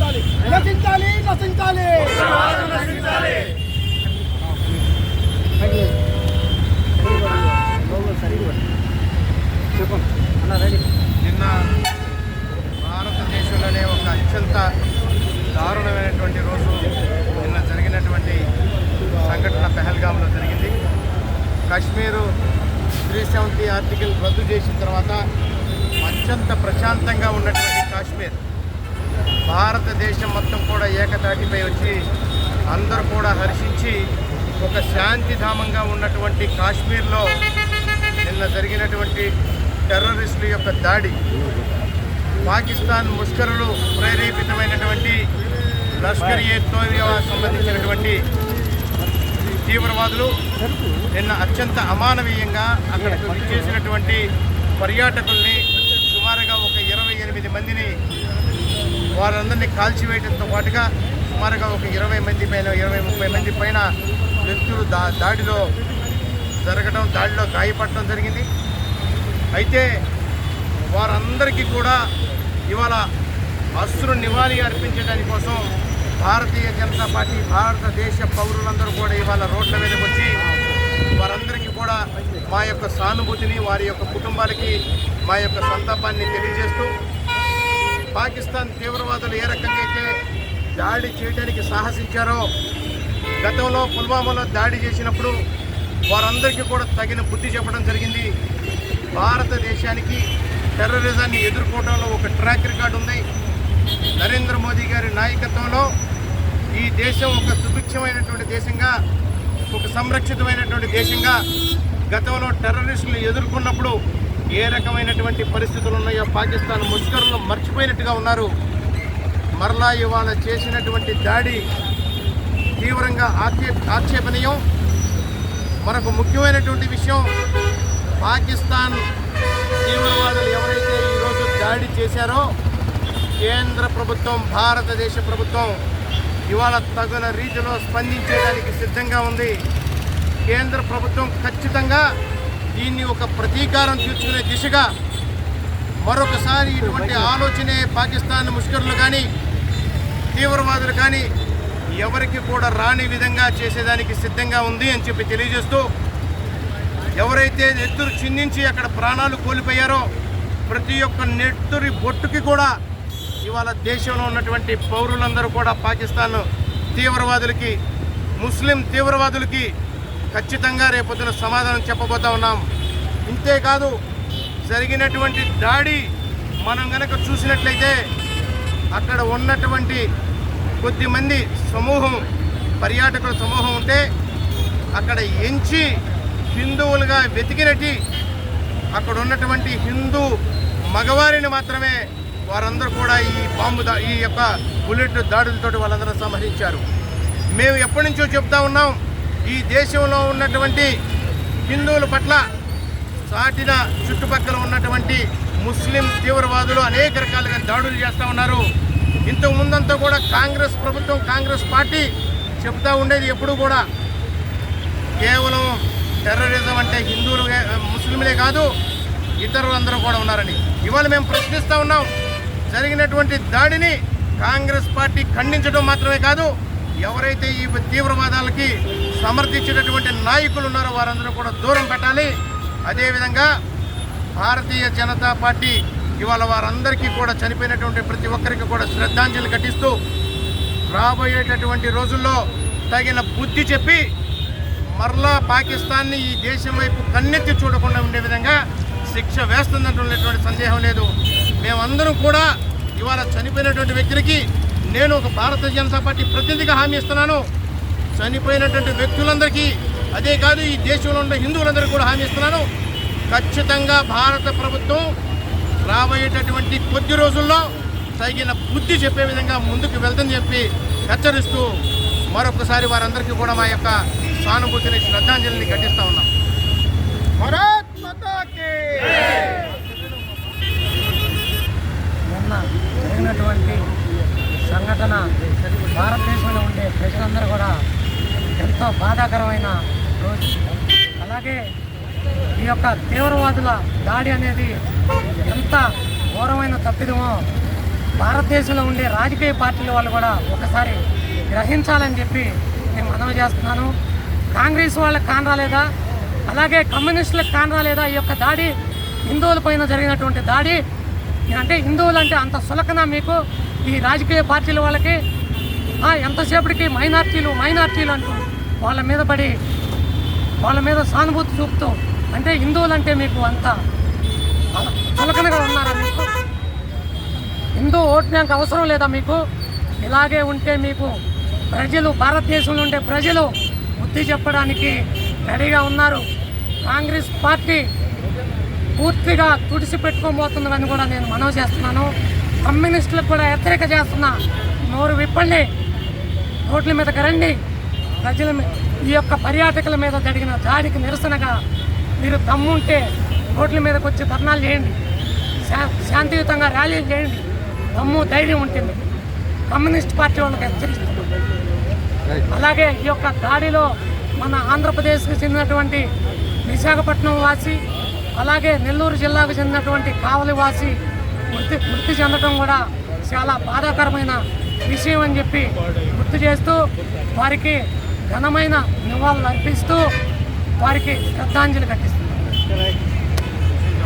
నశించాలి. నశించాలి నశించాలి. నిన్న భారతదేశంలోనే ఒక అత్యంత దారుణమైనటువంటి రోజు. నిన్న జరిగినటువంటి సంఘటన పెహల్గామ్లో జరిగింది. కాశ్మీరు త్రీ సెవెంటీ ఆర్టికల్ రద్దు చేసిన తర్వాత అత్యంత ప్రశాంతంగా ఉన్నటువంటి కాశ్మీర్ భారతదేశం మొత్తం కూడా ఏకతాటిపై వచ్చి అందరూ కూడా హర్షించి ఒక శాంతిధామంగా ఉన్నటువంటి కాశ్మీర్లో నిన్న జరిగినటువంటి టెర్రరిస్టుల యొక్క దాడి పాకిస్తాన్ ముష్కరులు ప్రేరేపితమైనటువంటి లష్కర్ ఏ సంబంధించినటువంటి తీవ్రవాదులు నిన్న అత్యంత అమానవీయంగా అక్కడ చేసినటువంటి పర్యాటకుల్ని సుమారుగా ఒక ఇరవై ఎనిమిది మందిని వారందరినీ కాల్చివేయడంతో పాటుగా సుమారుగా ఒక ఇరవై మంది పైన ఇరవై ముప్పై మంది పైన వ్యక్తులు దా దాడిలో జరగడం దాడిలో గాయపడటం జరిగింది. అయితే వారందరికీ కూడా ఇవాళ అశ్రు నివాళి అర్పించడానికి కోసం భారతీయ జనతా పార్టీ భారతదేశ పౌరులందరూ కూడా ఇవాళ రోడ్ల మీదకి వచ్చి వారందరికీ కూడా మా యొక్క సానుభూతిని వారి యొక్క కుటుంబాలకి మా యొక్క సంతాపాన్ని తెలియజేస్తూ పాకిస్తాన్ తీవ్రవాదులు ఏ రకంగా అయితే దాడి చేయడానికి సాహసించారో గతంలో పుల్వామాలో దాడి చేసినప్పుడు వారందరికీ కూడా తగిన బుద్ధి చెప్పడం జరిగింది. భారతదేశానికి టెర్రరిజాన్ని ఎదుర్కోవడంలో ఒక ట్రాక్ రికార్డు ఉంది. నరేంద్ర మోదీ గారి నాయకత్వంలో ఈ దేశం ఒక సుభిక్షమైనటువంటి దేశంగా ఒక సంరక్షితమైనటువంటి దేశంగా గతంలో టెర్రరిస్టులు ఎదుర్కొన్నప్పుడు ఏ రకమైనటువంటి పరిస్థితులు ఉన్నాయో పాకిస్తాన్ ముష్కరులు మర్చిపోయినట్టుగా ఉన్నారు. మరలా ఇవాళ చేసినటువంటి దాడి తీవ్రంగా ఆక్షే ఆక్షేపణీయం. మనకు ముఖ్యమైనటువంటి విషయం పాకిస్తాన్ తీవ్రవాదులు ఎవరైతే ఈరోజు దాడి చేశారో కేంద్ర ప్రభుత్వం భారతదేశ ప్రభుత్వం ఇవాళ తగిన రీతిలో స్పందించేదానికి సిద్ధంగా ఉంది. కేంద్ర ప్రభుత్వం ఖచ్చితంగా దీన్ని ఒక ప్రతీకారం తీర్చుకునే దిశగా మరొకసారి ఇటువంటి ఆలోచనే పాకిస్తాన్ ముష్కరులు కానీ తీవ్రవాదులు కానీ ఎవరికి కూడా రాని విధంగా చేసేదానికి సిద్ధంగా ఉంది అని చెప్పి తెలియజేస్తూ ఎవరైతే నెత్తురు చిందించి అక్కడ ప్రాణాలు కోల్పోయారో ప్రతి ఒక్క నెత్తురి బొట్టుకి కూడా ఇవాళ దేశంలో ఉన్నటువంటి పౌరులందరూ కూడా పాకిస్తాన్ తీవ్రవాదులకి ముస్లిం తీవ్రవాదులకి ఖచ్చితంగా రేపొద్దున సమాధానం చెప్పబోతా ఉన్నాం. ఇంతేకాదు జరిగినటువంటి దాడి మనం గనక చూసినట్లయితే అక్కడ ఉన్నటువంటి కొద్దిమంది సమూహం పర్యాటకుల సమూహం ఉంటే అక్కడ ఎంచి హిందువులుగా వెతికినట్టి అక్కడ ఉన్నటువంటి హిందూ మగవారిని మాత్రమే వారందరూ కూడా ఈ బాంబు ఈ యొక్క బుల్లెట్ దాడులతో వాళ్ళందరూ సంహరించారు. మేము ఎప్పటి నుంచో చెప్తా ఉన్నాం ఈ దేశంలో ఉన్నటువంటి హిందువుల పట్ల సాటిన చుట్టుపక్కల ఉన్నటువంటి ముస్లిం తీవ్రవాదులు అనేక రకాలుగా దాడులు చేస్తూ ఉన్నారు. ఇంతకు ముందంతా కూడా కాంగ్రెస్ ప్రభుత్వం కాంగ్రెస్ పార్టీ చెప్తా ఉండేది ఎప్పుడు కూడా కేవలం టెర్రరిజం అంటే హిందువులు ముస్లింలే కాదు ఇతరులందరూ కూడా ఉన్నారని. ఇవాళ మేము ప్రశ్నిస్తూ ఉన్నాం జరిగినటువంటి దాడిని కాంగ్రెస్ పార్టీ ఖండించడం మాత్రమే కాదు ఎవరైతే ఈ తీవ్రవాదాలకి సమర్థించినటువంటి నాయకులు ఉన్నారో వారందరూ కూడా దూరం పెట్టాలి. అదేవిధంగా భారతీయ జనతా పార్టీ ఇవాళ వారందరికీ కూడా చనిపోయినటువంటి ప్రతి ఒక్కరికి కూడా శ్రద్ధాంజలి ఘటిస్తూ రాబోయేటటువంటి రోజుల్లో తగిన బుద్ధి చెప్పి మరలా పాకిస్తాన్ని ఈ దేశం వైపు కన్నెత్తి చూడకుండా ఉండే విధంగా శిక్ష వేస్తుందంటున్నటువంటి సందేహం లేదు. మేమందరం కూడా ఇవాళ చనిపోయినటువంటి వ్యక్తులకి నేను ఒక భారతీయ జనతా పార్టీ ప్రతినిధిగా హామీ ఇస్తున్నాను. చనిపోయినటువంటి వ్యక్తులందరికీ అదే కాదు ఈ దేశంలో ఉన్న హిందువులందరికీ కూడా హామీ ఇస్తున్నాను. ఖచ్చితంగా భారత ప్రభుత్వం రాబోయేటటువంటి కొద్ది రోజుల్లో తగిన బుద్ధి చెప్పే విధంగా ముందుకు వెళ్దని చెప్పి హెచ్చరిస్తూ మరొకసారి వారందరికీ కూడా మా యొక్క సానుభూతిని శ్రద్ధాంజలిని ఘటిస్తూ ఉన్నాం. నిన్న మొన్న జరిగినటువంటి సంఘటన భారతదేశంలో ఉండే ప్రజలందరూ కూడా ఎంతో బాధాకరమైన రోజు. అలాగే ఈ యొక్క తీవ్రవాదుల దాడి అనేది ఎంత ఘోరమైన తప్పిదమో భారతదేశంలో ఉండే రాజకీయ పార్టీల వాళ్ళు కూడా ఒకసారి గ్రహించాలని చెప్పి నేను మనవి చేస్తున్నాను. కాంగ్రెస్ వాళ్ళకి కాన్ రాలేదా? అలాగే కమ్యూనిస్టులకు కాన్ రాలేదా? ఈ యొక్క దాడి హిందువుల పైన జరిగినటువంటి దాడి. అంటే హిందువులు అంటే అంత సులకన మీకు? ఈ రాజకీయ పార్టీల వాళ్ళకి? ఎంతసేపటికి మైనార్టీలు మైనార్టీలు అంటూ వాళ్ళ మీద పడి వాళ్ళ మీద సానుభూతి చూపుతూ అంటే హిందువులంటే మీకు అంత చులకనగా ఉన్నారా మీకు? హిందూ ఓట్ బ్యాంక్ అవసరం లేదా మీకు? ఇలాగే ఉంటే మీకు ప్రజలు భారతదేశంలో ఉండే ప్రజలు బుద్ధి చెప్పడానికి రెడీగా ఉన్నారు. కాంగ్రెస్ పార్టీ పూర్తిగా తుడిసి పెట్టుకోబోతుందని కూడా నేను మనవి చేస్తున్నాను. కమ్యూనిస్టులకు కూడా హెచ్చరిక చేస్తున్నా నోరు విప్పండి రోడ్ల మీదకి రండి ప్రజల ఈ యొక్క పర్యాటకుల మీద జరిగిన దాడికి నిరసనగా మీరు దమ్ముంటే రోడ్ల మీదకి వచ్చి ధర్నాలు చేయండి. శా- శాంతియుతంగా ర్యాలీలు చేయండి. దమ్ము ధైర్యం ఉంటుంది. కమ్యూనిస్ట్ పార్టీ వాళ్ళకి హెచ్చరిస్తున్నాం. అలాగే ఈ యొక్క దాడిలో మన ఆంధ్రప్రదేశ్కి చెందినటువంటి విశాఖపట్నం వాసి అలాగే నెల్లూరు జిల్లాకు చెందినటువంటి కావలి వాసి మృతి మృతి చెందడం కూడా చాలా బాధాకరమైన విషయం అని చెప్పి గుర్తు చేస్తూ వారికి ఘనమైన నివాళులు అర్పిస్తూ వారికి శ్రద్ధాంజలి ఘటిస్తున్నారు.